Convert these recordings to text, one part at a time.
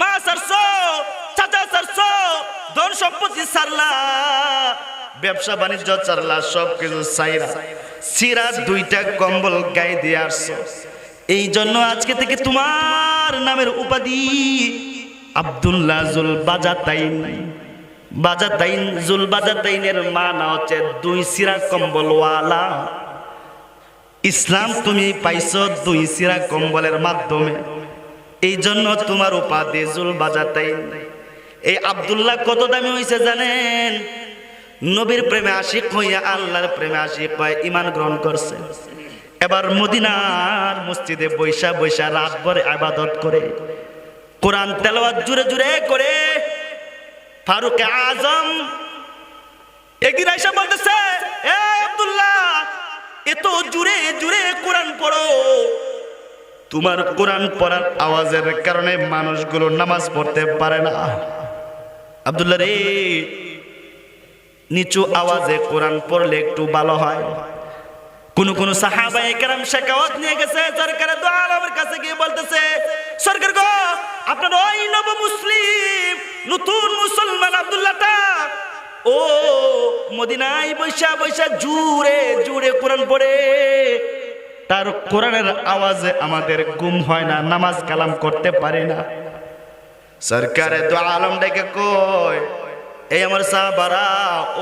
মা সারছো, চাচা সারছো, ধন সম্পত্তি সারলা, ব্যবসা বাণিজ্য চারলা, সব কিছু সাইরা। সিরা দুইটা কম্বল গায়ে দিয়ে আসছো। এই জন্য আজকে থেকে তোমার নামের উপাধি Abdullah Dhul Bijadain Bijadain Dhul বাজাতাইনের মানা হচ্ছে দুই সিরা কম্বলওয়ালা। ইসলাম তুমি পাইছো দুই সিরা কম্বলের মাধ্যমে। এই জন্য তোমার উপাধি জুল বাজাতাইন এই আব্দুল্লাহ কত দামি হয়েছে জানেন? নবীর প্রেমে আশিক হইয়া আল্লাহর প্রেমে আশিক হয়ে ইমান গ্রহণ করছে। এবার মদিনার মসজিদে বৈশা বৈশা রাত ভরে আবাদত করে, কোরআন তেলাওয়াত জুড়ে জুড়ে করে ফারুক আজম একদিন আইসা বলতেছে, এ আব্দুল্লাহ, এত জুড়ে জুড়ে কোরআন পড়ো। তোমার কোরআন পড়ার আওয়াজের কারণে মানুষগুলো নামাজ পড়তে পারে না। আব্দুল্লাহ রে, নিচু আওয়াজে কোরআন পড়লে একটু ভালো হয়। কোন কোন সাহাবা একরাম শেখাওয়াত নিয়ে গেছে সরকারের দো আলমের কাছে গিয়ে বলতেছে, সরকার গো, আপনার ওই নব মুসলিম, নতুন মুসলমান আব্দুল্লাহ তা ও মদিনায় বৈশা বৈশা জুড়ে জুড়ে কোরআন পড়ে তার কোরআনের আওয়াজে আমাদের গুম হয় না, নামাজ কালাম করতে পারি না। সরকারে তো আলম ডেকে কয়, এই আমার সাহাবারা,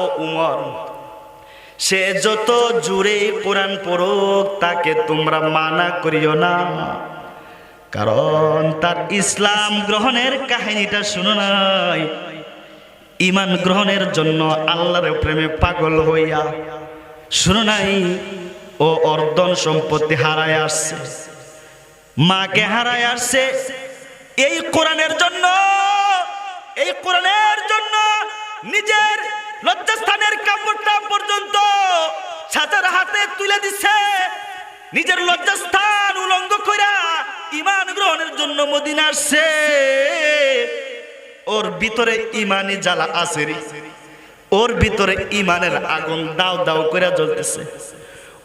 ও উমর, সে যত জুড়ে কোরআন পড়ুক, তাকে তোমরা মানা করিও না। কারণ তার ইসলাম গ্রহণের কাহিনীটা শুনো নাই। ইমান গ্রহণের জন্য আল্লাহর প্রেমে পাগল হইয়া, শুনো নাই ও অর্ধন সম্পত্তি হারায় আসছে। মাকে হারায় আসছে। এই কোরআনের জন্য, এই কোরআনের জন্য নিজের লজ্জাস্থানের কাপড়টা পর্যন্ত ছাতার হাতে তুলে দিচ্ছে নিজের লজ্জাস্থান উলঙ্গ কইরা ইমান গ্রহণের জন্য মদিনা আসছে। ওর ভিতরে ইমানি জ্বালা আছে। ওর ভিতরে ইমানের আগুন দাও দাও করে জ্বলতেছে।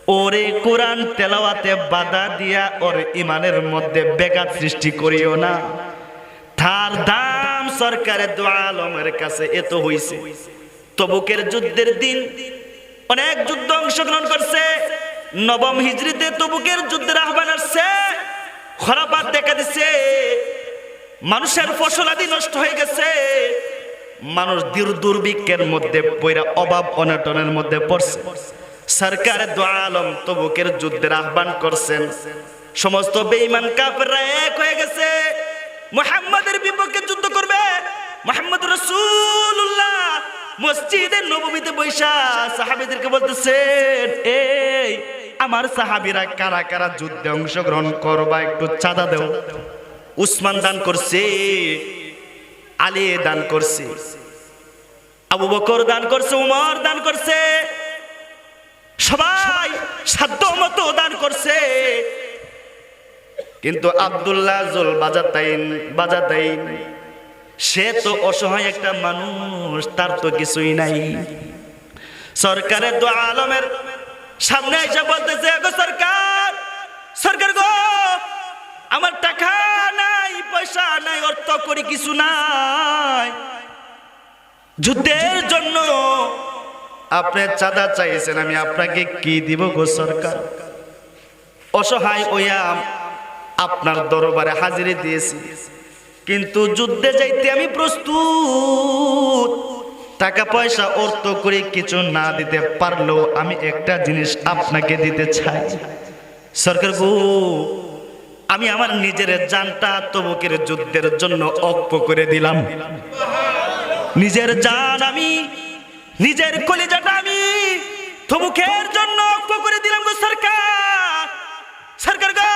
ওরে কোরআন তেলাওয়াতে বাধা দিয়া ওর ইমানের মধ্যে বেগাত সৃষ্টি করিও না। তার দাম সরকারের দো আলমের কাছে এত হইছে। তবুকের যুদ্ধের দিন অনেক যুদ্ধ অংশগ্রহণ করছে। নবম হিজড়িতে তবুকের যুদ্ধের আহ্বান আসছে। খরাপাত দেখা দিচ্ছে মানুষের ফসলাদি নষ্ট হয়ে গেছে। মানুষ দূর দুর্ভিক্ষের মধ্যে পয়রা অভাব অনটনের মধ্যে পড়ছে। সরকার দো আলম তবুকের যুদ্ধের আহ্বান করছেন। সমস্ত বেঈমান কাফেররা এক হয়ে গেছে। মোহাম্মদের বিপক্ষে যুদ্ধ করবে। মোহাম্মদ রসুল্লাহ মসজিদের নবমীতে বৈশা সাহাবিদেরকে বলতেছেন, এই, আমার সাহাবিরা কারা কারা যুদ্ধে অংশগ্রহণ করবা একটু চাঁদা দেও। উসমান দান করছে, আলী দান করছে, আবু বকর দান করছে, উমর দান করছে। সবাই সাধ্য মতো দান করছে। কিন্তু আব্দুল্লাহ জুল বাজাতাইন বাজাতাইন সে তো অসহায় একটা মানুষ, তার তো কিছুই নাই। সরকারের তো আলমের সামনে এসে বলতেছে সরকার সরকার গো, আমার টাকা নাই, পয়সা নাই অর্থ করি কিছু নাই। যুদ্ধের জন্য আপনি চাঁদা চাইছেন, আমি আপনাকে কি দিব গো সরকার? অসহায় ওয়া আপনার দরবারে হাজিরে দিয়েছি। কিন্তু যুদ্ধে যাইতে আমি প্রস্তুত। টাকা পয়সা, অর্থ করে কিছু না দিতে পারলেও আমি একটা জিনিস আপনাকে দিতে চাই। সরকার গো, আমি আমার নিজের জানটা তবুকের যুদ্ধের জন্য অক্ষ করে দিলাম। নিজের জান আমি নিজের কলিজাটা আমি তবুকের জন্য করে দিলাম গো সরকার। সরকার গো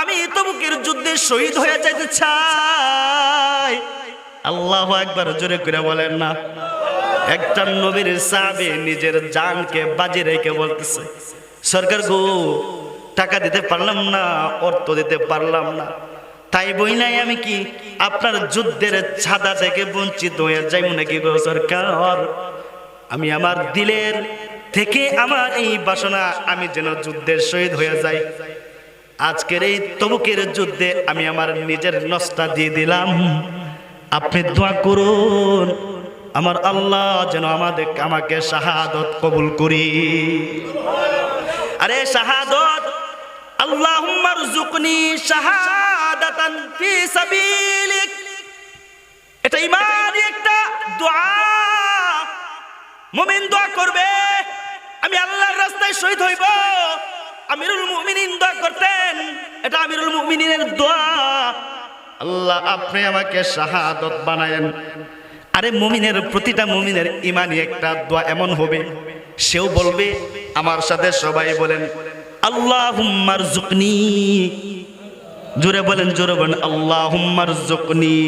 আমি তবুকের যুদ্ধে শহীদ হয়ে যাইতে চাই। আল্লাহ একবার জোরে করে বলেন না। একটা নবীর সাবে নিজের জানকে বাজি রেখে বলতেছে, সরকার গো, টাকা দিতে পারলাম না, অর্থ দিতে পারলাম না। তাই বই নাই আমি কি আপনার যুদ্ধের ছাদা থেকে বঞ্চিত হয়ে যাইব নাকি গো সরকার? আমি আমার দিলের থেকে আমার এই বাসনা আমি যেন যুদ্ধের শহীদ হয়ে যাই। আজকের এই তবুকের যুদ্ধে আমি আমার নিজের নষ্টা দিয়ে দিলাম। আপনি দোয়া করুন, আমার আল্লাহ যেন আমাদের আমাকে শাহাদত কবুল করি। আরে শাহাদত আল্লাহুম্মার জুকনি এটা ইমানই একটা দোয়া। দোয়া করবে, আমি আল্লাহর রাস্তায় আমিরুল দোয়া করতেন, এটা আমিরুল দোয়া। আল্লাহ, আপনি আমাকে শাহাদত বানায়েন। আরে মুমিনের, প্রতিটা মুমিনের ইমানি একটা দোয়া এমন হবে, সেও বলবে, আমার সাথে সবাই বলেন আল্লাহ জুকনি জোরে বলেন জোরে বলেন আল্লাহ জুকনি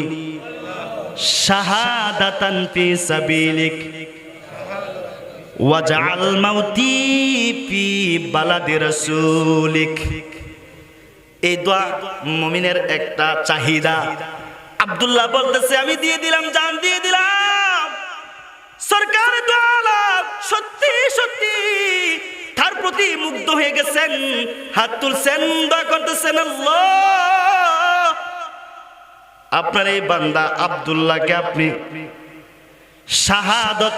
শাহাদাতান ফি সাবিলিক। ওয়াজআল মাউতি ফি বালাদি রাসূলিক। এই দোয়া মুমিনের একটা চাহিদা। আব্দুল্লাহ বলতেছে, আমি দিয়ে দিলাম, জান দিয়ে দিলাম। সরকার দোয়ালা সত্যি সত্যি। তার প্রতি মুগ্ধ হয়ে গেছেন। হাত তুলছেন, দোয়া করতেছেন আপনার এই বান্দা আব্দুল্লাহকে আপনি, শাহাদত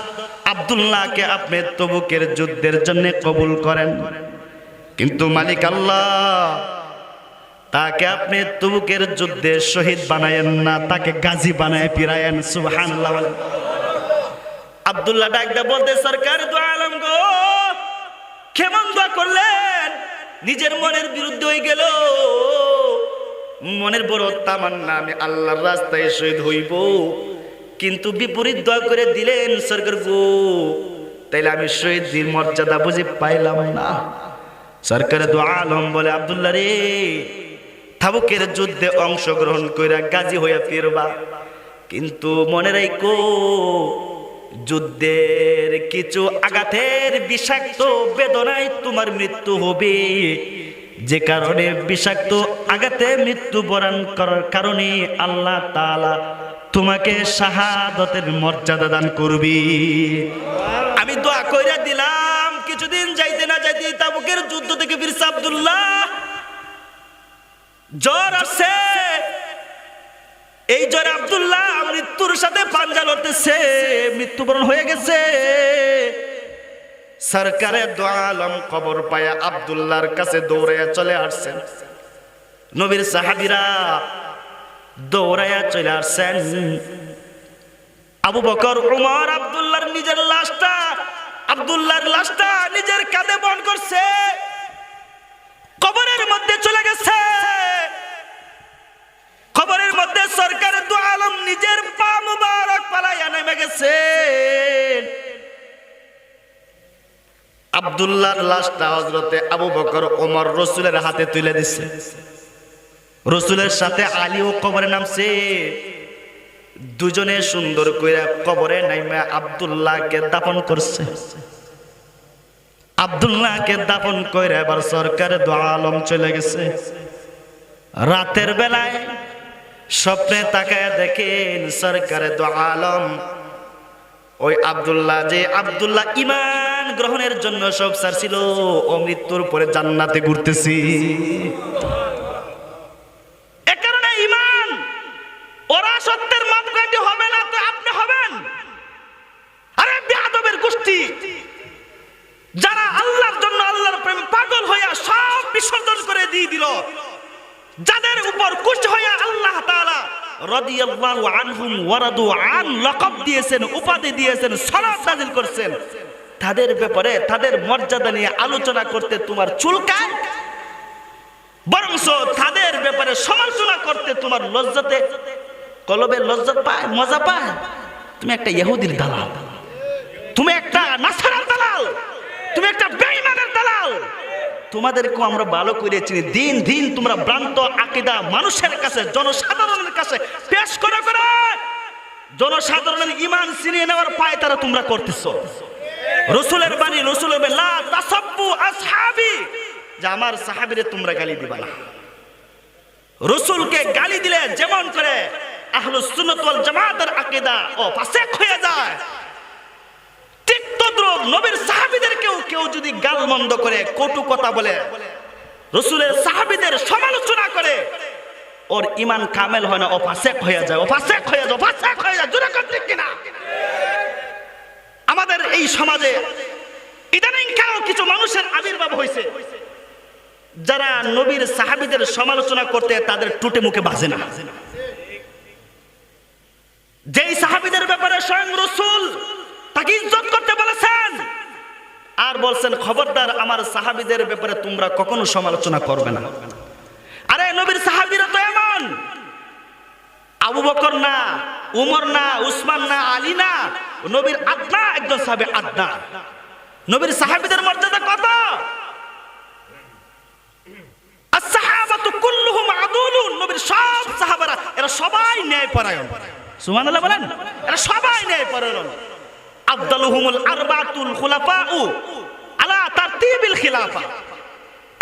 আব্দুল্লাহকে আপনি তবুকের যুদ্ধের জন্য কবুল করেন। কিন্তু মালিক আল্লাহ, তাকে আপনি তবুকের যুদ্ধে শহীদ বানায়েন না, তাকে গাজী বানায় ফিরায়েন, সুবহানাল্লাহ। আব্দুল্লাহ ডাকদা বলতে সরকার দোয়া আলম গো কেমন দোয়া করলেন? নিজের মনের বিরুদ্ধে হয়ে গেল। মনের বড় তামান্না, আমি আল্লাহর রাস্তায় শহীদ হইব। কিন্তু বিপরীত দোয়া করে দিলেন সরকার গো। তাইলে আমি শহীদের মর্যাদা বুঝে পাইলাম না। সরকারে দোয়া আলম বলে, আব্দুল্লাহ রে, থাবুকের যুদ্ধে অংশগ্রহণ কইরা গাজী হইয়া ফিরবা। কিন্তু মনে রাখো যুদ্ধের কিছু আঘাতের বিষাক্ত বেদনায় তোমার মৃত্যু হবে। যে কারণে বিষাক্ত আঘাতে মৃত্যু বরণ করার কারণে আল্লাহ তাআলা তোমাকে শাহাদতের মর্যাদা দান করবি। আমি দোয়া কইরা দিলাম, কিছুদিন যাইতে না যাইতে তাবুকের যুদ্ধ থেকে ফিরছে আব্দুল্লাহ। জ্বর আসছে। এই জ্বরে আব্দুল্লাহ মৃত্যুর সাথে পাঞ্জা লড়তেছে, মৃত্যুবরণ হয়ে গেছে। সরকারে দোয়ালম খবর পায়া আব্দুল্লাহর কাছে দৌড়াইয়া চলে আসছেন। নবীর সাহাবিরা দৌড়াইয়া চলে আসছেন। আবু বকর, উমর, আব্দুল্লাহর নিজের লাশটা, আব্দুল্লাহর লাশটা নিজের কাঁধে বহন করছে। কবরের মধ্যে চলে গেছে খবরের মধ্যে সরকার দু আলম নিজের পা মুবারক পালাইয়া নেমে গেছে। আব্দুল্লাহর লাশটা হজরতে আবু বকর, ওমর রসুলের হাতে তুলে দিচ্ছে রসুলের সাথে আলীও কবরে নামছে। দুজনে সুন্দর করে কবরে নাইমে আব্দুল্লাহকে দাফন করছে। আব্দুল্লাহকে দাফন করে এবার সরকারে দোয়া আলম চলে গেছে। রাতের বেলায় স্বপ্নে তাকায় দেখেন সরকারে দো আলম। ওই আব্দুল্লাহ, যে আব্দুল্লাহ ইমান গ্রহণের জন্য সব সার ছিল ও মৃত্যুর পরে জান্নাতে ঘুরতেছি। ওরা সত্যের হবে না আপনি হবেন। গোষ্ঠী, যারা আল্লাহর জন্য আল্লাহর প্রেম পাগল হইয়া সব বিসর্জন করে দিয়ে দিল। যাদের উপর কুশ হইয়া আল্লাহ তাআলা রাদিয়াল্লাহু আনহুম ওয়ারাদু আন লকব দিয়েছেন, উপাধি দিয়েছেন সনদ নাজিল করছেন, তাদের ব্যাপারে, তাদের মর্যাদা নিয়ে আলোচনা করতে তোমার চুলকায় বরংস তাদের ব্যাপারে সমালোচনা করতে তোমার লজ্জাতে কলবে লজ্জা পায়, মজা পায়। তুমি একটা ইহুদির দালাল। তুমি একটা নাসারার দালাল। তুমি একটা বেঈমানের দালাল। তোমাদেরকে আমরা ভালো করে চিনি। দিন দিন তোমরা ভ্রান্ত আকিদা মানুষের কাছে, জনসাধারণের কাছে পেশ করে করে জনসাধারণের ইমান ছিনিয়ে নেওয়ার পায় তারা তোমরা করতেছ। রসুলের বাণী, রসুলের যে আমার সাহাবিরে তোমরা গালি দিবা না। রসুলকে গালি দিলে যেমন করে আহলুস সুন্নাত ওয়াল জামাতের আকীদা, ও ফাসেক হয়ে যায়। ঠিক নবীর সাহাবীদেরকেও কেউ কেউ যদি গালমন্দ করে, কটু কথা বলে, রসুলের সাহাবিদের সমালোচনা করে, ওর ইমান কামেল হয় না, ও ফাসেক হয়ে যায়, ও ফাসেক হয়ে যায়, ও ফাসেক হয়ে যায়, জোরে কথা ঠিক কিনা? আমাদের এই সমাজে ইদানিং কেন কিছু মানুষের আবির্ভাব হয়েছে। যারা নবীর সাহাবিদের সমালোচনা করতে তাদের টুটে মুখে বাজে না। যেই সাহাবিদের ব্যাপারে স্বয়ং রসুল তাকে ইজ্জত করতে বলেছেন। আর বলছেন, খবরদার, আমার সাহাবিদের ব্যাপারে তোমরা কখনো সমালোচনা করবে না। আরে, নবীর সাহাবিরা তো এমন। আবু বকর না, উমর না, উসমান না, আলী না, নবীর আদনা, একজন সাহাবী আদনা। নবীর সাহাবিদের মর্যাদা কত? নবীর সব সাহাবারা, এরা সবাই ন্যায় ন্যায়পরায়ণ। সুবহানাল্লাহ বলেন, এরা সবাই ন্যায়পরায়ণ। আফদালুহুমুল আরবাতুল খুলাফাউ আলা তারতিবিল খিলাফা।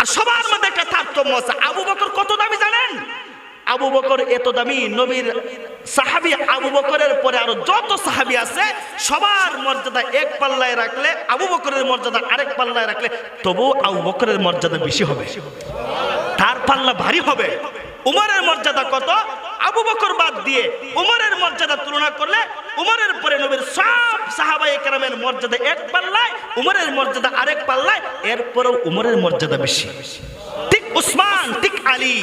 আর সবার মধ্যে একটা তারতম্য আছে। আবু বকর কত দামি জানেন? আবু বকর এত দামি নবীর সাহাবি আবু বকরের পরে আরও যত সাহাবি আছে, সবার মর্যাদা এক পাল্লায় রাখলে, আবু বকরের মর্যাদা আরেক পাল্লায় রাখলে তবু আবু বকরের মর্যাদা বেশি হবে। তার পাল্লা ভারী হবে। উমরের মর্যাদা কত? আবু বকর বাদ দিয়ে উমরের মর্যাদা তুলনা করলে উমরের পরে নবীর সব সাহাবায়ে কেরামের মর্যাদা এক পাল্লায়, উমরের মর্যাদা আরেক পাল্লায়, এরপরেও উমরের মর্যাদা বেশি। ঠিক উসমান, ঠিক আলী।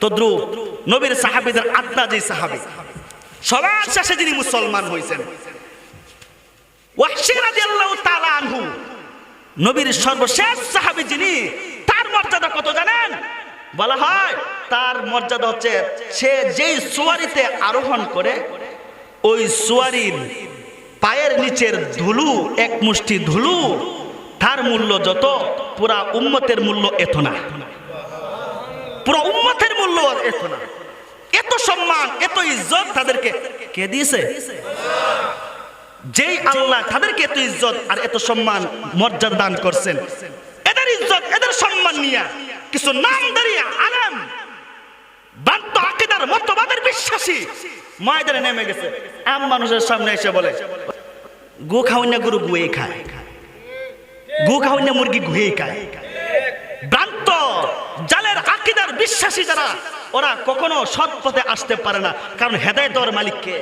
তদ্রু নবীর সাহাবীদের আত্মা যে সাহাবী, সবার শেষে যিনি মুসলমান হয়েছেন নবীর সর্বশেষ সাহাবী যিনি, তার মর্যাদা কত জানেন? বলা হয়, তার মর্যাদা হচ্ছে সে যেই সুয়ারিতে আরোহণ করে, ওই সুয়ারির পায়ের নিচের ধুলু, এক মুষ্টি ধুলু, তার মূল্য যত, পুরা উম্মতের মূল্য এত না। পুরো উম্মতের মূল্য এত না। এত সম্মান, এত ইজ্জত তাদেরকে কে দিয়েছে? যেই আল্লাহ তাদেরকে এত ইজ্জত আর এত সম্মান, মর্যাদা দান করছেন, এদের ইজ্জত, এদের সম্মান নিয়ে কিছু নাম দাঁড়িয়ে আলেম ভ্রান্ত আকিদার মতবাদের বিশ্বাসী ময়দানে নেমে গেছে। আম মানুষের সামনে এসে বলে, গু খাওয়ান না গরু গুয়ে খায়, গু খাওয়ান না মুরগি গুয়ে খায়। ভ্রান্ত, জালের আকিদার বিশ্বাসী যারা, ওরা কখনো সৎ পথে আসতে পারে না, কারণ হেদায় দেওয়ার মালিককে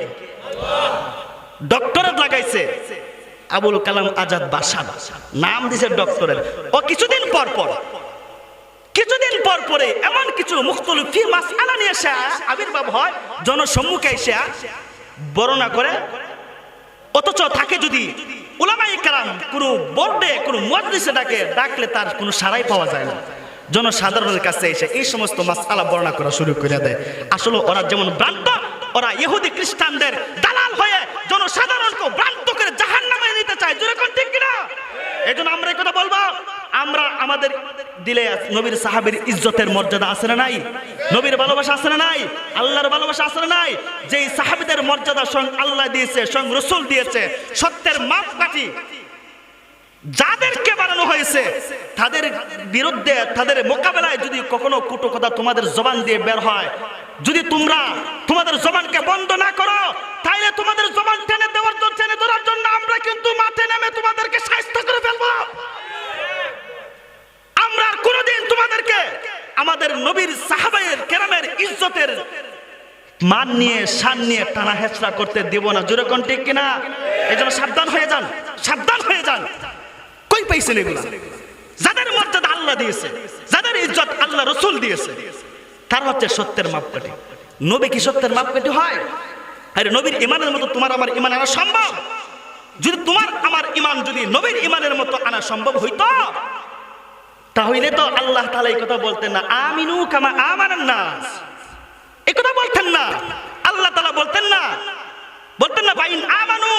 ডক্টরেট লাগাইছে আবুল কালাম আজাদ বাসা নাম দিছে ডক্টরেট। ও কিছুদিন পর পর কিছুদিন পর পরে এমন কিছু মুখতলিফি মাসআলা নিয়ে এসে আবির্ভাব হয়, জনসম্মুখে এসে বর্ণনা করে। অথচ থাকে যদি উলামাই কালাম কোনো বোর্ডে, কোনো মজলিসে ডাকে, ডাকলে তার কোনো সারাই পাওয়া যায় না। জনসাধারণের কাছে এসে এই সমস্ত মাসালা বর্ণনা করা শুরু করে দেয়। আসলে ওরা যেমন ভ্রান্ত, ওরা ইহুদি খ্রিস্টানদের দালাল হয়ে জনসাধারণকে ভ্রান্ত করে জাহান নামে নিতে চায়। যেরকম ঠিক কিনা? এই জন্য আমরা এই কথা বলব। আমরা আমাদের দিলে নবীর সাহাবের ইজ্জতের মর্যাদা আছে না নাই? নবীর ভালোবাসা আছে না নাই? আল্লাহর ভালোবাসা আছে না নাই? যেই সাহাবিদের মর্যাদা স্বয়ং আল্লাহ দিয়েছে স্বয়ং রসুল দিয়েছে, সত্যের মাপকাঠি যাদেরকে বানানো হয়েছে, তাদের বিরুদ্ধে, তাদের মোকাবেলায় যদি কখনো কুটো কথা তোমাদের জবান দিয়ে বের হয়, যদি তোমরা তোমাদের জবানকে বন্ধ না করো, তাইলে তোমাদের জবান টেনে দেওয়ার জন্য টেনে ধরার জন্য আমরা কিন্তু মাঠে নেমে তোমাদেরকে স্বাস্থ্য করে ফেলব আমরা আর কোনোদিন তোমাদেরকে আমাদের নবীর সাহাবায়ের কেরামের ইজ্জতের মান নিয়ে, শান নিয়ে টানা হেঁচড়া করতে দেব না। জোরে কোন ঠিক কিনা? এই জন্য সাবধান হয়ে যান, সাবধান হয়ে যান। কই পাইছেন এগুলা? যাদের মর্যাদা আল্লাহ দিয়েছে, যাদের ইজ্জত আল্লাহ রসুল দিয়েছে, তার হচ্ছে সত্যের মাপকাঠি। নবী কি সত্যের মাপকাঠি হয়? আরে নবীর ইমানের মতো তোমার আমার ইমান আনা সম্ভব? যদি তোমার আমার ইমান যদি নবীর ইমানের মতো আনা সম্ভব হইতো তাহলে তো আল্লাহ তাআলা এই কথা বলতেন না। আমিনু কামা আমানান নাস। এই কথা বলতেন না। আল্লাহ তালা বলতেন না। বলতেন না ভাই আমানু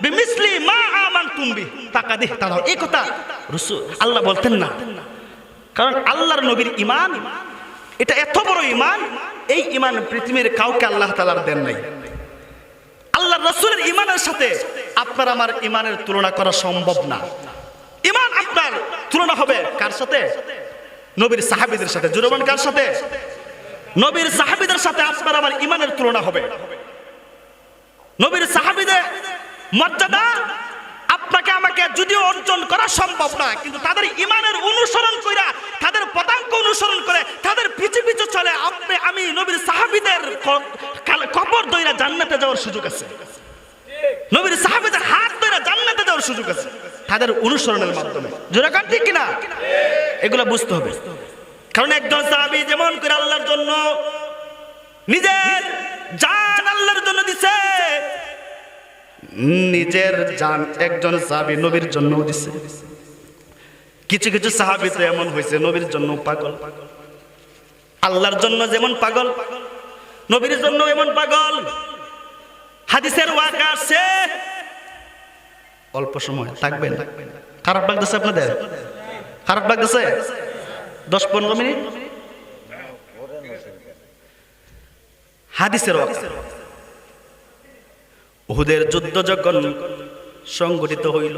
বিমিসলি মা আমান তুমি টাকা দিহ তারা এই কথা রসুল, আল্লাহ বলতেন না। কারণ আল্লাহর নবীর ইমান এটা এত বড় ইমান এই ইমান পৃথিবীর কাউকে আল্লাহ তালার দেন নাই। আল্লাহ রসুলের ইমানের সাথে আপনার আমার ইমানের তুলনা করা সম্ভব না। ইমান আপনার তুলনা হবে কার সাথে? নবীর সাহাবিদের সাথে। জুরবান কার সাথে? নবীর সাহাবিদের সাথে আপনার আমার ইমানের তুলনা হবে। নবীর সাহাবিদের মর্যাদা আপনাকে আমাকে যদিও অর্জন করা সম্ভব না, কিন্তু তাদের ইমানের অনুসরণ কইরা, তাদের পদাঙ্ক অনুসরণ করে, তাদের পিছু পিছু চলে, আপনি, আমি নবীর সাহাবিদের কবর দইরা জান্নাতে যাওয়ার সুযোগ আছে। নবীর সাহাবিদের হাত ধরে জান্নাতে যাওয়ার সুযোগ আছে। তাদের অনুসরণের মাধ্যমে। জোরা কান ঠিক কিনা? এগুলো বুঝতে হবে। কারণ একজন সাহাবি যেমন করে আল্লাহর জন্য নিজের জান আল্লাহর জন্য দিছে, নিজের জান একজন সাহাবি নবীর জন্য দিছে। কিছু কিছু সাহাবি তো এমন হয়েছে, নবীর জন্য পাগল। আল্লাহর জন্য যেমন পাগল, নবীর জন্য এমন পাগল। হাদিসের ওয়াকা আসছে অল্প সময় থাকবেন। খারাপ লাগতেছে আপনাদের? খারাপ লাগতেছে? দশ পনেরো মিনিট? হাদিসের উহুদের যুদ্ধ যখন সংগঠিত হইল,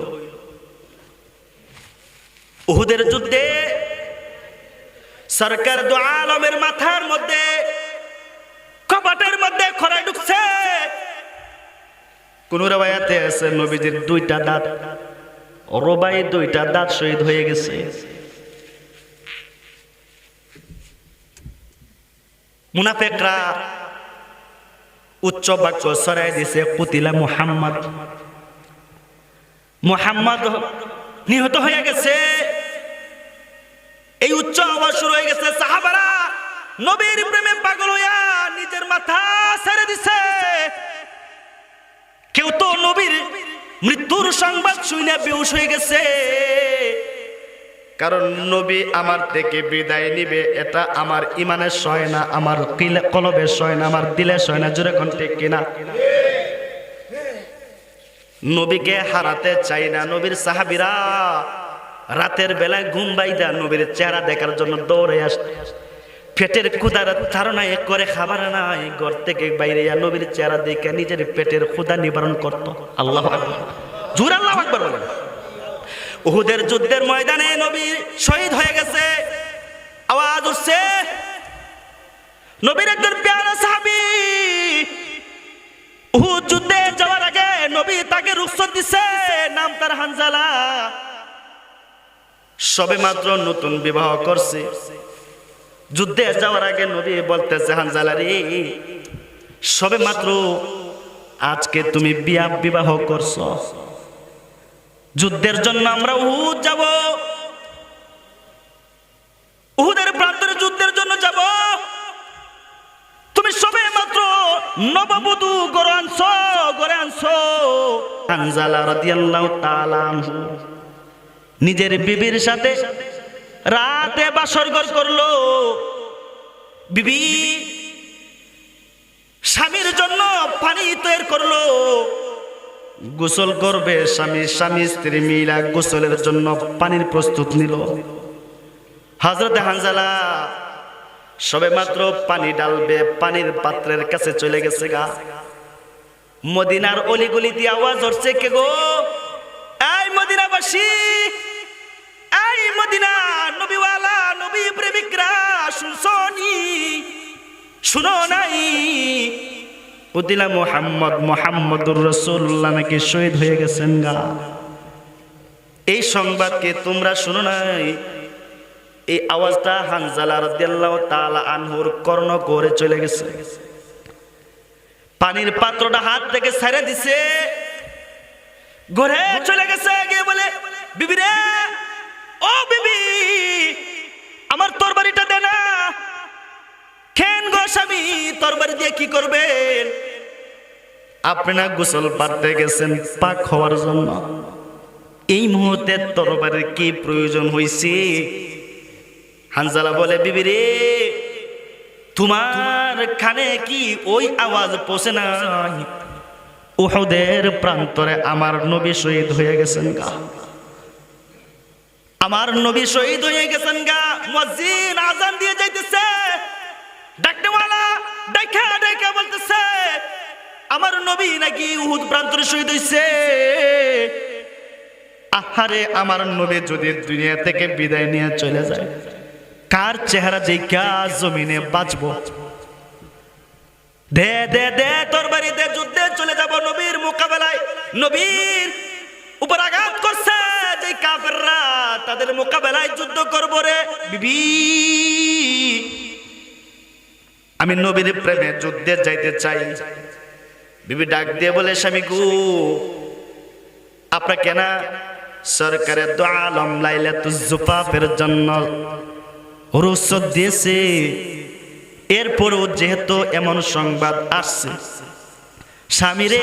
উহুদের যুদ্ধে সরকার দু আলমের মাথার মধ্যে, কপাটের মধ্যে খরাই ঢুকছে। কোন রেবায়াতে আছে, নবীজির দুইটা দাঁত। রবাই দুইটা দাঁত শহীদ হয়ে গেছে। মুনাফেকরা উচ্চ বাক্য সরাই দিছে, কুতিলা মুহাম্মদ। মুহাম্মদ নিহত হয়ে গেছে। এই উচ্চ আওয়াজ শুরু হয়ে গেছে, সাহাবারা নবীর প্রেমে পাগল হইয়া নিজের মাথা ছেড়ে দিছে। কেউ তো নবীর মৃত্যুর সংবাদ শুনে বেউস হয়ে গেছে। কারণ নবী আমার থেকে বিদায় নিবে, এটা আমার ইমানের সয় না, আমার কিলে- কলবের সয় না, আমার দিলে সয় না, জোরে কোন ঠিক কিনা? নবীকে হারাতে চাই না, নবীর সাহাবিরা রাতের বেলায় ঘুম বাইদা নবীর চেহারা দেখার জন্য দৌড়ে আসতে পেটের ক্ষুদার ধারণা এক করে খাবার নাই ঘর থেকে বাইরে নবীর চেহারা দেখে নিজের পেটের ক্ষুদা নিবারণ করত। আল্লাহ জোর আল্লাহ আকবার বলেন। উহুদের যুদ্ধের ময়দানে নবী শহীদ হয়ে গেছে। আওয়াজ উঠছে। নবীর একজন পেয়ারা সাহাবী উহুদ যুদ্ধে যাওয়ার আগে নবী তাকে রুখসত দিছে, নাম তার হানজালা। সবে মাত্র নতুন বিবাহ করছে। যুদ্ধে যাওয়ার আগে নবী বলতেছে হানজালা রে সবে মাত্র আজকে তুমি বিয়া বিবাহ করছ। যুদ্ধের জন্য আমরা উহুদ যাব। উহুদের প্রান্তরে যুদ্ধের জন্য যাব। তুমি সবে মাত্র নববধু গড়ে আনছো গড়ে আনছো। হানজালা রাদিয়াল্লাহু তাআলা নিজের বিবির সাথে রাতে বাসরঘর করল। বিবি, স্বামীর জন্য পানি তৈরি করল। গোসল করবে স্বামী স্বামী স্ত্রী মিলা গোসলের জন্য পানির প্রস্তুত নিল। হজরত হানজালা, সবে মাত্র পানি ডালবে, পানির পাত্রের কাছে চলে গেছে গা। মদিনার অলিগুলি দিয়ে আওয়াজ হচ্ছে কে গো? এই মদিনাবাসী এই মদিনা, নবীওয়ালা, নবী প্রেমিকরা শুনো নাই। পুদিলা মোহাম্মদ, মোহাম্মদুর রসুল্লাহ নাকি শহীদ হয়ে গেছেন গা। এই সংবাদকে তোমরা শুনো নাই? এই আওয়াজটা হানজালা আনহুর কর্ণ করে চলে গেছে। পানির পাত্রটা হাত থেকে ছেড়ে দিছে। ঘরে চলে গেছে গিয়ে বলে? বিবি রে ও বিবি, আমার তরবারিটা দে না। খেন গো স্বামী, তরবারি দিয়ে কি করবেন? আপনি গোসল পারতে গেছেন, পাক হওয়ার জন্য। এই মুহূর্তে তরবারির কি প্রয়োজন হয়েছে হানজালা বলে, বিবি রে, তোমার কানে কি ওই আওয়াজ পৌঁছে নাই? উহুদের প্রান্তরে আমার নবী শহীদ হয়ে গেছেন গা। আমার নবী শহীদ হয়ে গেছেন গা। মসজিদ আজান দিয়ে যাইতেছে। ডাকনেওয়ালা দেখা দেখা বলতেছে, আমার নবী নাকি উহুদ প্রান্তরে শহীদ হয়েছে আহারে, আমার নবী যদি দুনিয়া থেকে বিদায় নিয়ে চলে যায়, কার চেহারা যে কাজ জমিনে বাঁচবো? দে দে দে তোর বাড়িতে যুদ্ধে চলে যাব নবীর মোকাবেলায়। নবীর উপর আঘাত করছে, যে কাফেররা তাদের মোকাবেলায় যুদ্ধ করব রে, বিবি। আমি নবীর প্রেমে যুদ্ধে যাইতে চাই। বিবি ডাক দিয়ে বলে, স্বামী গু, আপনাকে না সরকারের দোয়ালম লাইলে তুজুফাফের জন্য রুসত দিয়েছে। এরপরও যেহেতু এমন সংবাদ আসছে স্বামীরে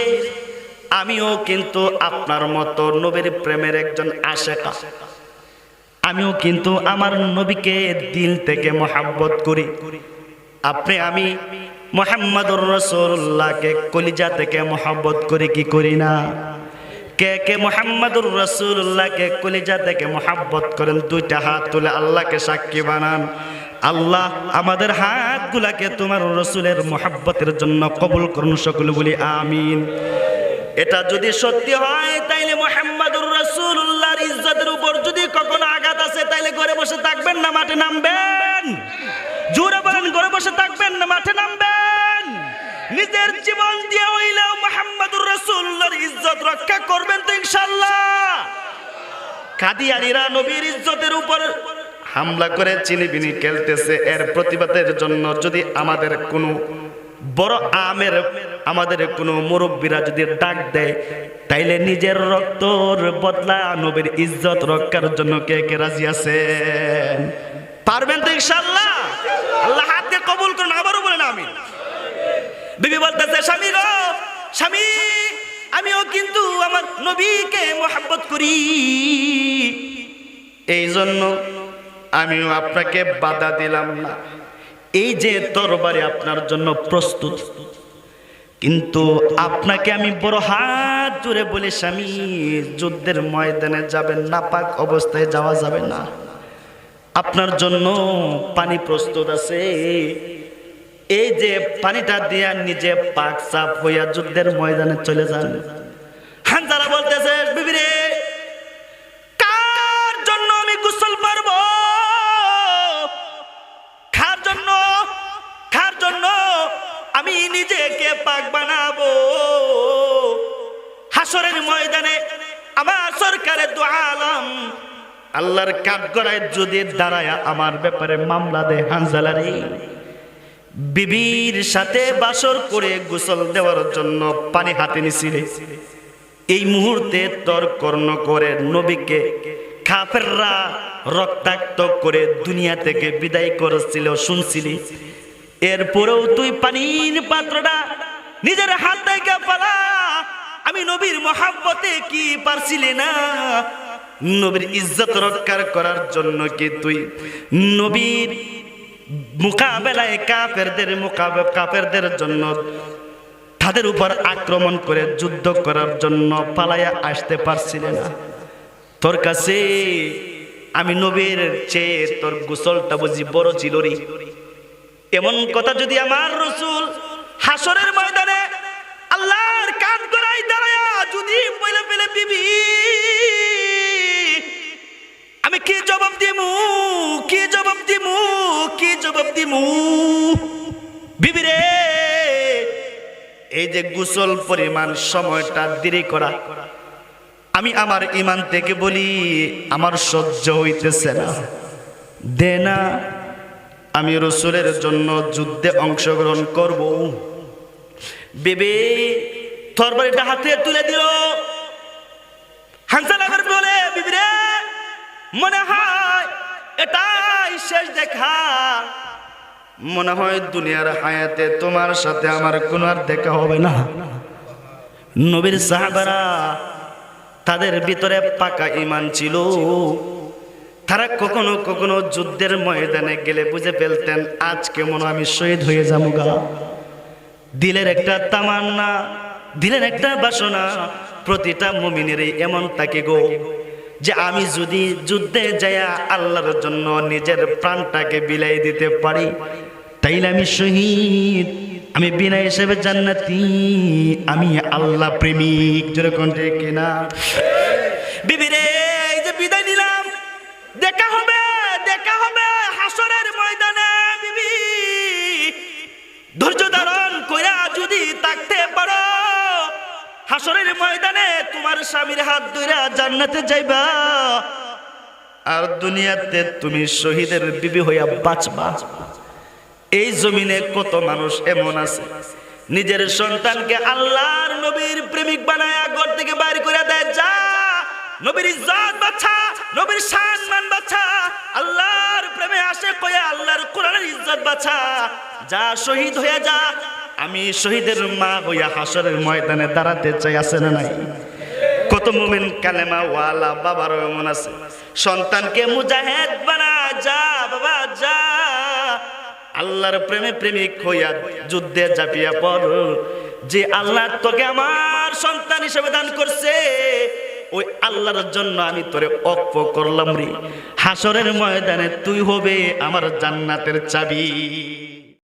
আমিও কিন্তু আপনার মতো নবীর প্রেমের একজন আশেকা। আমিও কিন্তু আমার নবীকে দিল থেকে মহাব্বত করি। আপনি আমি মোহাম্মদুর রসুল্লাহকে কলিজা থেকে মহাব্বত করি, কি করি না? কে কে মোহাম্মদুর রসুল্লাহকে কলিজা থেকে মহাব্বত করেন? দুইটা হাত তুলে আল্লাহকে সাক্ষী বানান। আল্লাহ আমাদের হাতগুলাকে তোমার রসুলের মহাব্বতের জন্য কবুল করুন, সকলে বলি আমিন। এটা যদি সত্যি হয়, তাইলে মোহাম্মদুর রসুল্লাহর ইজ্জতের উপর যদি কখনো আঘাত আছে তাইলে ঘরে বসে থাকবেন না, মাঠে নামবেন। জোরে বলেন, ঘরে বসে থাকবেন না, মাঠে নামবেন। নিজের জীবন দিয়ে হইলেও মোহাম্মদুর রসুল্লাহর ইজ্জত রক্ষা করবেন তো ইনশাল্লাহ কাদিয়ানিরা নবীর ইজ্জতের উপর হামলা করে চিনিবিনি খেলতেছে, এর প্রতিবাদের জন্য যদি আমাদের কোনো বড় আমের আমাদের কোনো মুরব্বীরা যদি ডাক দেয়, তাইলে নিজের রক্তর বদলা নবীর ইজ্জত রক্ষার জন্য কে কে রাজি আছেন? পারবেন তো ইনশাল্লাহ আল্লাহ হাত কবুল করুন, আবারও বলেন আমি বিবি বলতেছে, স্বামী গো, স্বামী, আমিও কিন্তু আমার নবীকে মোহাব্বত করি। এই জন্য আমিও আপনাকে বাধা দিলাম না। এই যে তরবারি আপনার জন্য প্রস্তুত, কিন্তু আপনাকে আমি বড় হাত জুড়ে বলি, স্বামী, যুদ্ধের ময়দানে যাবেন না পাক অবস্থায় যাওয়া যাবে না। আপনার জন্য পানি প্রস্তুত আছে। এই যে পানিটা দিয়া নিজে পাক সাফ হইয়া যুদ্ধের ময়দানে চলে যান। হানজারা বলতেছে বিবিরে নিজেকে পাক বানাবো? হাসরের ময়দানে আমার সরকারের দোয়ালাম আল্লাহর কাঠগড়ায় যদি দাঁড়ায় আমার ব্যাপারে মামলা দেয় হানজালারে, বিবির সাথে বাসর করে গোসল দেওয়ার জন্য পানি হাতে নিছিলে। এই মুহূর্তে তর কর্ণ করে নবীকে কাফেররা রক্তাক্ত করে দুনিয়া থেকে বিদায় করেছিল, শুনছিলি? এরপরেও তুই পানির পাত্রটা নিজের হাত থেকে পালা। আমি নবীর মহাব্বতে কি পারছিলি না? নবীর ইজ্জত রক্ষার করার জন্য কি তুই নবীর মোকাবেলায় কাফেরদের মোকাবে কাফেরদের জন্য তাদের উপর আক্রমণ করে যুদ্ধ করার জন্য পালাইয়া আসতে পারছিলে না? তোর কাছে আমি নবীর চেয়ে তোর গোসলটা বুঝি বড় ছিল রে। এমন কথা যদি আমার রসুল হাসরের ময়দানে আল্লাহর কান করাই দাঁড়ায়া যদি বলে ফেলে, বিবি, আমি কি জবাব দিমু? কি জবাব দিমু? কি জবাব দিমু? বিবি রে, এই যে গোসল পরিমাণ সময়টা দেরি করা, আমি আমার ইমান থেকে বলি, আমার সহ্য হইতেছে না। দে না আমি রসুলের জন্য যুদ্ধে অংশগ্রহণ করব। বেবে তরবারিটা হাতে তুলে দিল। হানসাল আবার বলে, বিবি রে, মনে হয় এটাই শেষ দেখা। মনে হয় দুনিয়ার হায়াতে তোমার সাথে আমার কোনো আর দেখা হবে না। নবীর সাহাবারা তাদের ভিতরে পাকা ইমান ছিল। তারা কখনো কখনো যুদ্ধের ময়দানে গেলে বুঝে ফেলতেন, আজকে মনে আমি শহীদ হয়ে যাব গা। দিলের একটা তামান্না, দিলের একটা বাসনা, প্রতিটা মুমিনেরই এমন তাকে গো, যে আমি যদি যুদ্ধে যাইয়া আল্লাহর জন্য নিজের প্রাণটাকে বিলাই দিতে পারি, তাইলে আমি শহীদ, আমি বিনা হিসেবে জান্নাতি, আমি আল্লাহ প্রেমিক। যেরকম কিনা বিবিরে ধৈর্য ধারণ কইরা যদি থাকতে পারো, হাসরের ময়দানে তোমার স্বামীর হাত ধইরা জান্নাতে যাইবা। আর দুনিয়াতে তুমি শহীদের বিবি হইয়া বাঁচবা। এই জমিনে কত মানুষ এমন আছে, নিজের সন্তানকে আল্লাহর নবীর প্রেমিক বানায়া ঘর থেকে বাইর করে দেয়, যা, নবীর ইজ্জত বাচ্চা নবীর সম্মান বাচ্চা আল্লাহর প্রেমে আসে কয়ে আল্লাহর কোরআনের ইজ্জত বাচ্চা যা শহীদ হয়ে যা আমি শহীদের মা হইয়া হাসরের ময়দানে দাঁড়াতে চাই, আছে না নাই? কত মুমিন কালেমা ওয়ালা বাবার এমন আছে। সন্তানকে মুজাহেদ বানা, যা বাবা, যা। আল্লাহর প্রেমে প্রেমিক হইয়া যুদ্ধে ঝাঁপিয়া পড়। যে আল্লাহ তোকে আমার সন্তান হিসেবে দান করছে ওই আল্লাহর জন্য আমি তোরে অক্ষ করলাম রে। হাসরের ময়দানে তুই হবে আমার জান্নাতের চাবি।